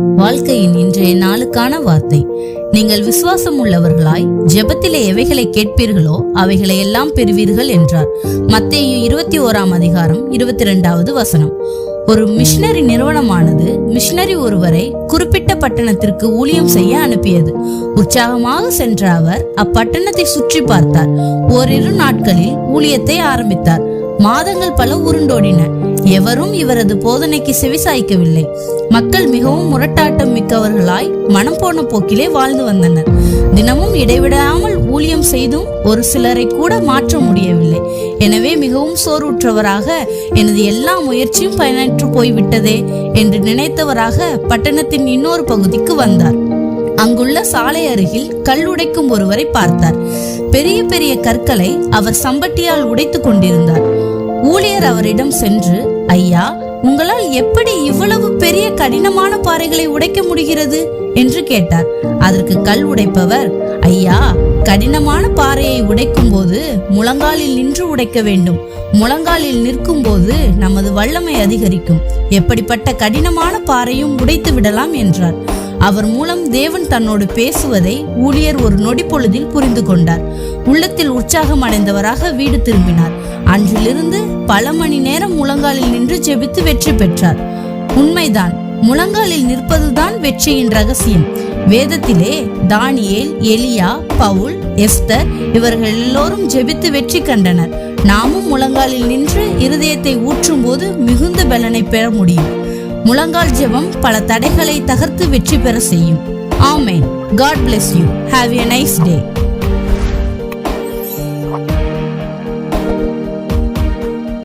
வாழ்க்கையின் இன்றைய நாளுக்கான வார்த்தை. நீங்கள் விசுவாசம் உள்ளவர்களாய் ஜெபத்திலே எவைகளை கேட்பீர்களோ அவைகளை எல்லாம் பெறுவீர்கள் என்றார். மத்திய இருபத்தி ஓராம் அதிகாரம் இருபத்தி ரெண்டாவது வசனம். ஒரு மிஷனரி நிறுவனமானது மிஷினரி ஒருவரை குறிப்பிட்ட பட்டணத்திற்கு ஊழியம் செய்ய அனுப்பியது. உற்சாகமாக சென்ற அவர் அப்பட்டணத்தை சுற்றி பார்த்தார். ஓரிரு நாட்களில் ஊழியத்தை ஆரம்பித்தார். மாதங்கள் பல உருண்டோடின. எவரும் இவரது போதனைக்கு செவிசாய்க்கவில்லை. மக்கள் மிகவும் முரட்டாட்டம் மிக்கவர்களாய் மனம் போன போக்கிலே வாழ்ந்து வந்தனர். தினமும் இடைவிடாமல் ஊழியம் செய்தும் ஒரு சிலரை கூட மாற்ற முடியவில்லை. எனவே மிகவும் சோர்வுற்றவராக எனது எல்லா முயற்சியும் பயனற்று போய்விட்டதே என்று நினைத்தவராக பட்டணத்தின் இன்னொரு பகுதிக்கு வந்தார். அங்குள்ள சாலை அருகில் கல் உடைக்கும் ஒருவரை பார்த்தார். பெரிய பெரிய கற்களை அவர் சம்பட்டியால் உடைத்துக் கொண்டிருந்தார். ஊழியர் அவரிடம் சென்று ஐயா உங்களால் எப்படி இவ்வளவு பெரிய கடினமான பாறைகளை உடைக்க முடிகிறது? என்று கேட்டார். அதற்கு கல் உடைப்பவர் ஐயா கடினமான பாறையை உடைக்கும் போது முழங்காலில் நின்று உடைக்க வேண்டும். முழங்காலில் நிற்கும் போது நமது வல்லமை அதிகரிக்கும். எப்படிப்பட்ட கடினமான பாறையும் உடைத்து விடலாம் என்றார். அவர் மூலம் தேவன் தன்னோடு பேசுவதை ஊழியர் ஒரு நொடி பொழுதில் புரிந்து கொண்டார். உள்ளத்தில் உற்சாகம் அடைந்தவராக வீடு திரும்பினார். அன்றிலிருந்து பல மணி நேரம் முழங்காலில் நின்று ஜெபித்து வெற்றி பெற்றார். உண்மைதான் முழங்காலில் நிற்பதுதான் வெற்றியின் ரகசியம். வேதத்திலே தானியேல் எலியா பவுல் எஸ்தர் இவர்கள் எல்லோரும் ஜெபித்து வெற்றி கண்டனர். நாமும் முழங்காலில் நின்று இருதயத்தை ஊற்றும் போது மிகுந்த பலனை பெற முடியும். முழங்கால் ஜெபம் பல தடைகளை தகர்த்து வெற்றி பெற செய்யும். Amen. God bless you have a nice day